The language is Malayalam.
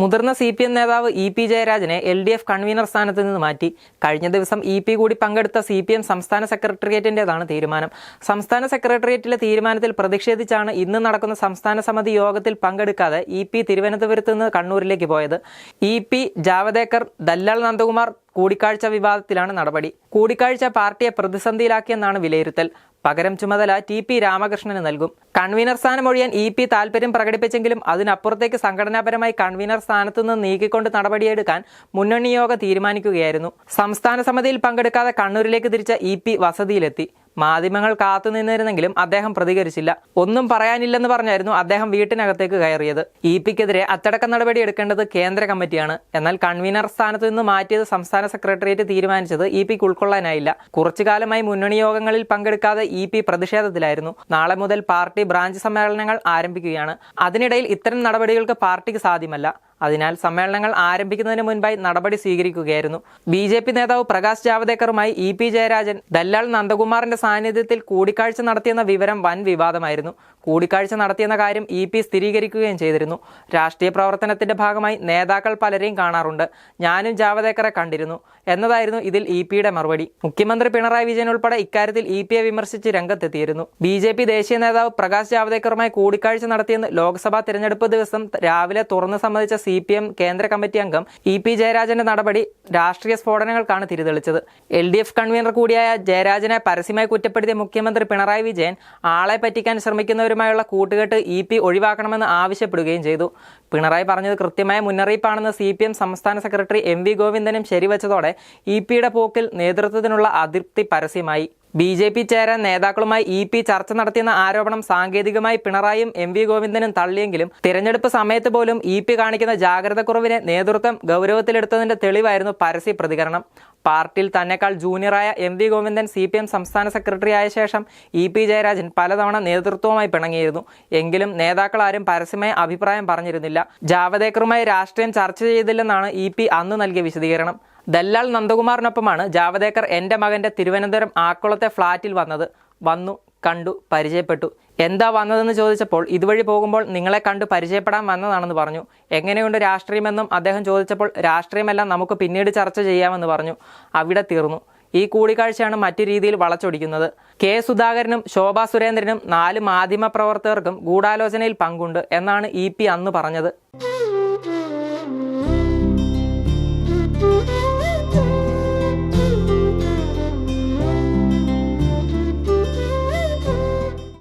മുതിർന്ന സി പി എം നേതാവ് ഇ പി ജയരാജനെ എൽ ഡി എഫ് കൺവീനർ സ്ഥാനത്ത് നിന്ന് മാറ്റി. കഴിഞ്ഞ ദിവസം ഇ പി കൂടി പങ്കെടുത്ത സി പി എം സംസ്ഥാന സെക്രട്ടേറിയറ്റിന്റേതാണ് തീരുമാനം. സംസ്ഥാന സെക്രട്ടേറിയറ്റിലെ തീരുമാനത്തിൽ പ്രതിഷേധിച്ചാണ് ഇന്ന് നടക്കുന്ന സംസ്ഥാന സമിതി യോഗത്തിൽ പങ്കെടുക്കാതെ ഇ പി തിരുവനന്തപുരത്ത് നിന്ന് കണ്ണൂരിലേക്ക് പോയത്. ഇ പി ജാവദേക്കർ ദല്ലാൽ നന്ദകുമാർ കൂടിക്കാഴ്ച വിവാദത്തിലാണ് നടപടി. കൂടിക്കാഴ്ച പാർട്ടിയെ പ്രതിസന്ധിയിലാക്കിയെന്നാണ് വിലയിരുത്തൽ. പകരം ചുമതല ടി പി രാമകൃഷ്ണന് നൽകും. കൺവീനർ സ്ഥാനമൊഴിയാൻ ഇ പി താൽപര്യം പ്രകടിപ്പിച്ചെങ്കിലും അതിനപ്പുറത്തേക്ക് സംഘടനാപരമായി കൺവീനർ സ്ഥാനത്തു നിന്ന് നീക്കിക്കൊണ്ട് നടപടിയെടുക്കാൻ മുന്നണി യോഗ തീരുമാനിക്കുകയായിരുന്നു. സംസ്ഥാന സമിതിയിൽ പങ്കെടുക്കാതെ കണ്ണൂരിലേക്ക് തിരിച്ച ഇ പി വസതിയിലെത്തി. മാധ്യമങ്ങൾ കാത്തുനിന്നിരുന്നെങ്കിലും അദ്ദേഹം പ്രതികരിച്ചില്ല. ഒന്നും പറയാനില്ലെന്ന് പറഞ്ഞായിരുന്നു അദ്ദേഹം വീട്ടിനകത്തേക്ക് കയറിയത്. ഇ പിക്കെതിരെ അച്ചടക്ക നടപടി എടുക്കേണ്ടത് കേന്ദ്ര കമ്മിറ്റിയാണ്. എന്നാൽ കൺവീനർ സ്ഥാനത്ത് നിന്ന് മാറ്റിയത് സംസ്ഥാന സെക്രട്ടേറിയറ്റ് തീരുമാനിച്ചത് ഇ പിക്ക് ഉൾക്കൊള്ളാനായില്ല. കുറച്ചു കാലമായി മുന്നണി യോഗങ്ങളിൽ പങ്കെടുക്കാതെ ഇ പി പ്രതിഷേധത്തിലായിരുന്നു. നാളെ മുതൽ പാർട്ടി ബ്രാഞ്ച് സമ്മേളനങ്ങൾ ആരംഭിക്കുകയാണ്. അതിനിടയിൽ ഇത്തരം നടപടികൾക്ക് പാർട്ടിക്ക് സാധ്യമല്ല. അതിനാൽ സമ്മേളനങ്ങൾ ആരംഭിക്കുന്നതിന് മുൻപായി നടപടി സ്വീകരിക്കുകയായിരുന്നു. ബി ജെ പി നേതാവ് പ്രകാശ് ജാവദേക്കറുമായി ഇ പി ജയരാജൻ ദല്ലാൽ നന്ദകുമാറിന്റെ സാന്നിധ്യത്തിൽ കൂടിക്കാഴ്ച നടത്തിയെന്ന വിവരം വൻ വിവാദമായിരുന്നു. കൂടിക്കാഴ്ച നടത്തിയെന്ന കാര്യം ഇ പി സ്ഥിരീകരിക്കുകയും ചെയ്തിരുന്നു. രാഷ്ട്രീയ പ്രവർത്തനത്തിന്റെ ഭാഗമായി നേതാക്കൾ പലരെയും കാണാറുണ്ട്. ഞാനും ജാവദേക്കറെ കണ്ടിരുന്നു. എന്നതായിരുന്നു ഇതിൽ ഇ പിയുടെ മറുപടി. മുഖ്യമന്ത്രി പിണറായി വിജയൻ ഉൾപ്പെടെ ഇക്കാര്യത്തിൽ ഇ പിയെ വിമർശിച്ച് രംഗത്തെത്തിയിരുന്നു. ബി ജെ പി ദേശീയ നേതാവ് പ്രകാശ് ജാവദേക്കറുമായി കൂടിക്കാഴ്ച നടത്തിയെന്ന് ലോക്സഭാ തെരഞ്ഞെടുപ്പ് ദിവസം രാവിലെ തുറന്നു സമ്മതിച്ച സി പി എം കേന്ദ്ര കമ്മിറ്റി അംഗം ഇ പി ജയരാജന്റെ നടപടി രാഷ്ട്രീയ സ്ഫോടനങ്ങൾക്കാണ് തിരിതെളിച്ചത്. എൽ ഡി എഫ് കൺവീനർ കൂടിയായ ജയരാജനെ പരസ്യമായി കുറ്റപ്പെടുത്തിയ മുഖ്യമന്ത്രി പിണറായി വിജയൻ ആളെ പറ്റിക്കാൻ ശ്രമിക്കുന്നവരുമായുള്ള കൂട്ടുകെട്ട് ഇ പി ഒഴിവാക്കണമെന്ന് ആവശ്യപ്പെടുകയും ചെയ്തു. പിണറായി പറഞ്ഞത് കൃത്യമായ മുന്നറിയിപ്പാണെന്ന് സി പി എം സംസ്ഥാന സെക്രട്ടറി എം വി ഗോവിന്ദനും ശരിവച്ചതോടെ ഇ പിയുടെ പോക്കിൽ നേതൃത്വത്തിനുള്ള അതൃപ്തി പരസ്യമായി. ബി ജെ പി ചേരാൻ നേതാക്കളുമായി ഇ പി ചർച്ച നടത്തിയെന്ന ആരോപണം സാങ്കേതികമായി പിണറായിയും എം വി ഗോവിന്ദനും തള്ളിയെങ്കിലും തിരഞ്ഞെടുപ്പ് സമയത്ത് പോലും ഇ പി കാണിക്കുന്ന ജാഗ്രതക്കുറവിനെ നേതൃത്വം ഗൗരവത്തിലെടുത്തതിന്റെ തെളിവായിരുന്നു പരസ്യ പ്രതികരണം. പാർട്ടിയിൽ തന്നെക്കാൾ ജൂനിയറായ M V Govindan C P M സംസ്ഥാന സെക്രട്ടറി ആയ ശേഷം ഇ പി ജയരാജൻ പലതവണ നേതൃത്വവുമായി പിണങ്ങിയിരുന്നു. എങ്കിലും നേതാക്കൾ ആരും പരസ്യമായി അഭിപ്രായം പറഞ്ഞിരുന്നില്ല. ജാവദേക്കറുമായി രാഷ്ട്രീയം ചർച്ച ചെയ്തില്ലെന്നാണ് ഇ പി അന്ന് നൽകിയ വിശദീകരണം. ദല്ലാൽ നന്ദകുമാറിനൊപ്പമാണ് ജാവദേക്കർ എന്റെ മകന്റെ തിരുവനന്തപുരം ആക്കുളത്തെ ഫ്ളാറ്റിൽ വന്നത്. വന്നു കണ്ടു പരിചയപ്പെട്ടു. എന്താ വന്നതെന്ന് ചോദിച്ചപ്പോൾ ഇതുവഴി പോകുമ്പോൾ നിങ്ങളെ കണ്ടു പരിചയപ്പെടാൻ വന്നതാണെന്ന് പറഞ്ഞു. എങ്ങനെയുണ്ട് രാഷ്ട്രീയമെന്നും അദ്ദേഹം ചോദിച്ചപ്പോൾ രാഷ്ട്രീയമെല്ലാം നമുക്ക് പിന്നീട് ചർച്ച ചെയ്യാമെന്ന് പറഞ്ഞു. അവിടെ തീർന്നു. ഈ കൂടിക്കാഴ്ചയാണ് മറ്റു രീതിയിൽ വളച്ചൊടിക്കുന്നത്. കെ സുധാകരനും ശോഭാ സുരേന്ദ്രനും നാല് മാധ്യമ പ്രവർത്തകർക്കും ഗൂഢാലോചനയിൽ പങ്കുണ്ട് എന്നാണ് ഇ അന്ന് പറഞ്ഞത്.